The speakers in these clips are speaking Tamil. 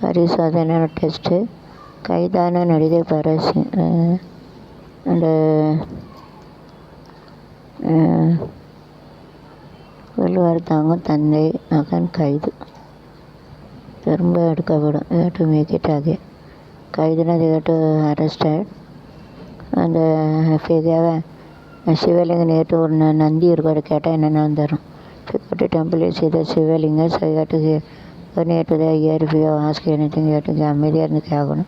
பரிசோதனை டெஸ்ட்டு கைதான நடிகை பரஸ் அந்த வள்ளுவர் தாங்கும் தந்தை மகன் கைது திரும்ப எடுக்கப்படும் டு மேக் இட் அகேன் கைதுனா they have அந்த ஃபிகரை சிவலிங்க நேற்று ஒரு நந்தி இருக்கும் கேட்டால் என்னென்ன வந்துடும் the temple you see the Shivalinga, so you have to hear, go near to the ear if you ask anything, you have to come near the Kaguna.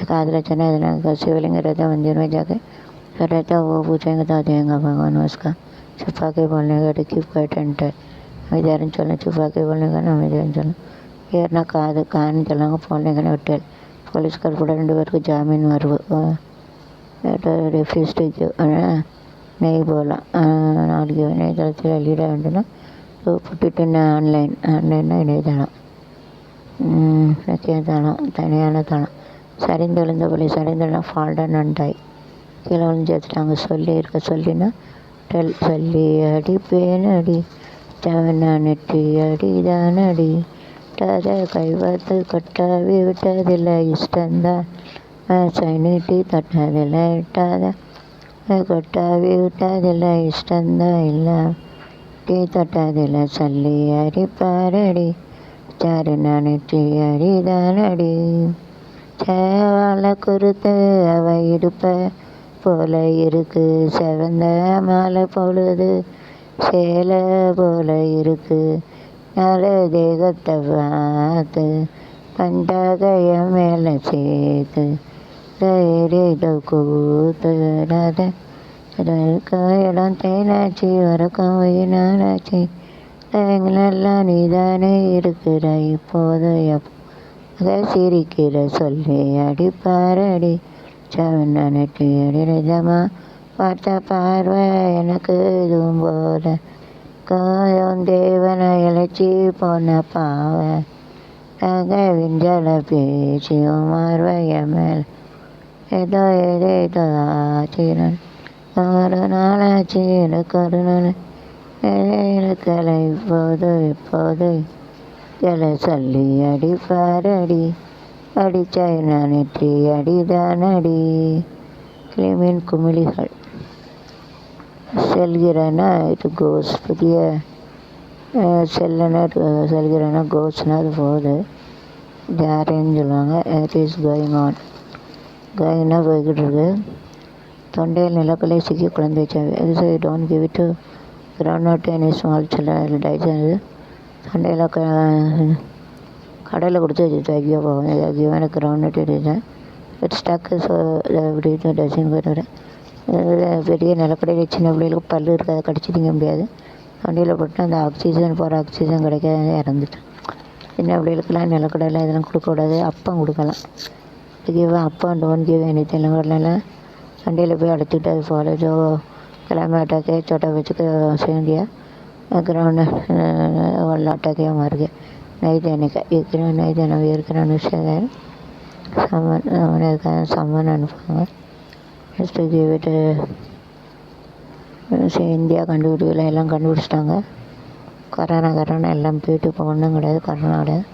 ಯಾಕಾದರೆ ಚೆನ್ನಾಗಿ ಶಿವಲಿಂಗ ರಥ ಮಂದಿರ ಜಾಗೆ ರಥ ಪೂಜೆಂಗ ಹೆಂಗ ಭಗವಾನ್ ವಸ್ಕ ಚುಪ್ಪಾಕಿ ಬಳ್ಳಿಗ ಡಿಕ್ಕಿ ಕಟ್ಟಂಟ ವಿದ್ಯಾರಂ ಚೊಲ್ಲ ಚುಪ್ಪಾಕಿ ಬಳ್ಳಿಗ ನಮ್ಮ ವಿದ್ಯಾರಂ ಚೊಲ್ಲ ஏறினா காது கான்னு சொல்லாங்க போனீங்கன்னு விட்டார் போலீஸ்கார் கூட ரெண்டு பேருக்கு ஜாமீன் வருவோம் ரெஃப்யூஸ்டு ஆனால் நெய் போகலாம் நாளைக்கு நேரத்தில் வெளியிட வேண்டும்னா புட்டுட்டு ஆன்லைன் ஆன்லைன்னா இணையதளம் பிரத்யேக தளம் தனியான தளம் சரிந்து விழுந்த பள்ளி சரிந்துனா ஃபால்டன் அண்டாய் கீழே விழுந்து எடுத்துட்டாங்க சொல்லி இருக்க சொல்லினா டெல் சொல்லி அடி அடி தவனா நெட்டி அடிதான் அடி விட்டாத கைவாத்து கொட்டாவி விட்டதில்லை இஷ்டந்தான் ஆசை நீட்டி தொட்டதில்லை விட்டாத கொட்டாவி விட்டதில்லை இஷ்டந்தான் இல்லை. டீ தொட்டதில்லை அரி அடிப்பாரடி. சாரு நினைச்சி அரிதானடி சேவால குறுத்து அவ இடுப்ப போல இருக்கு. செவந்த மாலை பொழுது சேலை போல இருக்கு. நல்ல தேகத்தை பார்த்து பண்டாகைய மேலே சேர்த்து தைரியத்தை கூத்து ராத இடம் தேனாச்சி வரக்கம் நானாச்சி எங்களெல்லாம் நீதானே இருக்கிற இப்போது எப்போ அதை சிரிக்கிற சொல்லி அடிப்பாரடி. சவனட்டி அடிரதமா பார்த்த பார்வை எனக்கு இதுவும் போல. காயம் தேவனை இழைச்சி போன பாவை. நாங்கள் விஞ்சல பேச்சியும் மார்வைய மேல் ஏதோ ஏதோ ஏதோ ஆச்சிரன் ஒரு நாளாச்சு எனக்கு ஒரு நாள் இருக்கலை இப்போது இப்போது சில சொல்லி அடிப்பாரடி. அடிச்சாய் நான் நெற்றி அடிதான் அடி கிளிமின் குமிழிகள் செல்கிறனா இது கோஸ் புதிய செல்லனா செல்கிறனா கோஸ்னா அது போகுது ஜாரேன்னு சொல்லுவாங்க இட் இஸ் கோயிங் ஆன் கோயிங்னா போய்கிட்டு இருக்கு. தொண்டையில் நிலக்கலை சிக்கி குழந்தை வச்சாவே don don't give it to ground not any small children டைஜன் இது தொண்டையில் க கடையில் கொடுத்து வச்சுட்டு ஐயோ போகும் ஐயோ எனக்கு கிரவுண்ட் நட் எடுத்தேன் இட் ஸ்டக்கு ஸோ இப்படி டசின் போய்ட்டு பெரிய நிலக்கடையில் சின்ன பிள்ளைகளுக்கு பல்லு இருக்காது கடிச்சு திங்க முடியாது. தொண்டையில் போட்டு அந்த ஆக்சிஜன் போகிற ஆக்சிஜன் கிடைக்காத இறந்துட்டேன் சின்ன பிள்ளைகளுக்கெல்லாம் நிலக்கடையில் இதெல்லாம் கொடுக்கக்கூடாது அப்பம் கொடுக்கலாம். கிவ் அப்பம் டோன்ட் கிவ் எனி தெலுங்குலாம் சண்டையில் போய் அழைச்சிக்கிட்டு அது காலேஜோ எல்லாமே அட்டாக்கே சோட்டை வச்சுக்க சேண்டியா கிரௌண்டு వాళ్ళ అటాకే మార్గే నైదానిక ఇక్కడ నైదాన వేరుకన అనుష్ఠానం సమ్మన్ మనకు సమ్మన్ அனுப்புவாங்க. நெக்ஸ்ட்டு கிவிட்டு இந்தியா கண்டுபிடிக்கல எல்லாம் கண்டுபிடிச்சிட்டாங்க. கரோனா கரோனா எல்லாம் போயிட்டு இப்போ ஒன்றும் கிடையாது கொரோனா கிடையாது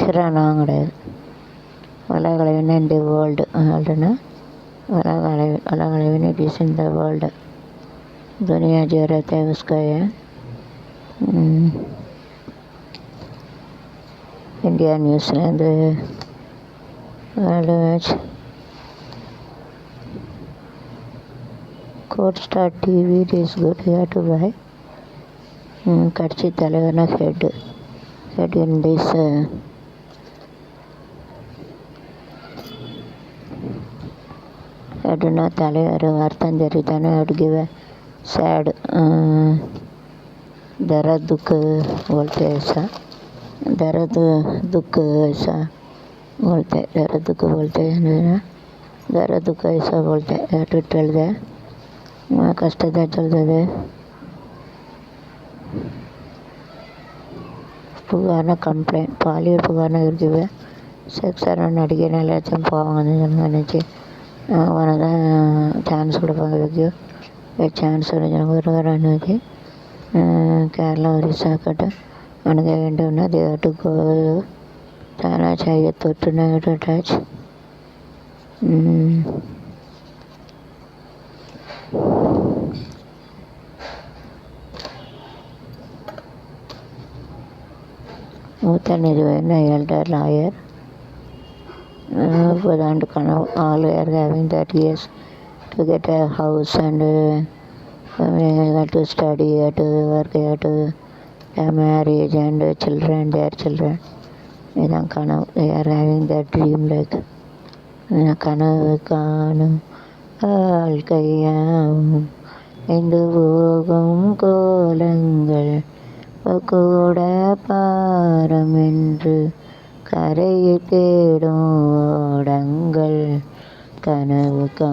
கிரானா கிடையாது. உலக இந்த வேர்ல்டு வேர்ல்டுன்னா अलग अलग अलग इज़ इन द वर्ल्ड दुनिया जो रहता है उसका यह India New Zealand world match code star TV is good here to buy కడిచి Telangana head head हेडना தலைவர் அர்த்தம் தெரியுதானே would give a sad uh, दर्द दुख बोलते हैं ऐसा दर्द दुख ऐसा बोलते हैं दर्द दुख बोलते हैं ना दर्द दुख ऐसा बोलते हैं टू टेल द ಕಷ್ಟದ ಚಲ್ತದೆ புகார்னா கம்ப்ளைண்ட் பாலியல் புகார்னா இருக்குது செக்ஸ் அரௌண்ட் அடிக்கிறனால ஏதாச்சும் போவாங்கன்னு நினச்சி మనకు ఛాన్స్ ಕೊಡಬೇಕಾಗಿತ್ತು ఛాన్స్ జనవరికి కేరళ ఒరిస్సాకట మనకు ఏంటి ఉన్నది అటు చాలా చాలా తొట్టున్నాయి అటాచ్ నూతన ఇరవై ఐదు lawyer for the kind of all we are having that yes to get a house and uh, we have to study, we have to work, we have to have marriage and uh, children, their children. இதான் கனவு they are having that dream like அஹ் கனவு காணும் வாழ்க்கையாவும் ஐந்து போகும் கோலங்கள் கூட பாரம் என்று கரையை தேடும் ஓடங்கள் கனவு கா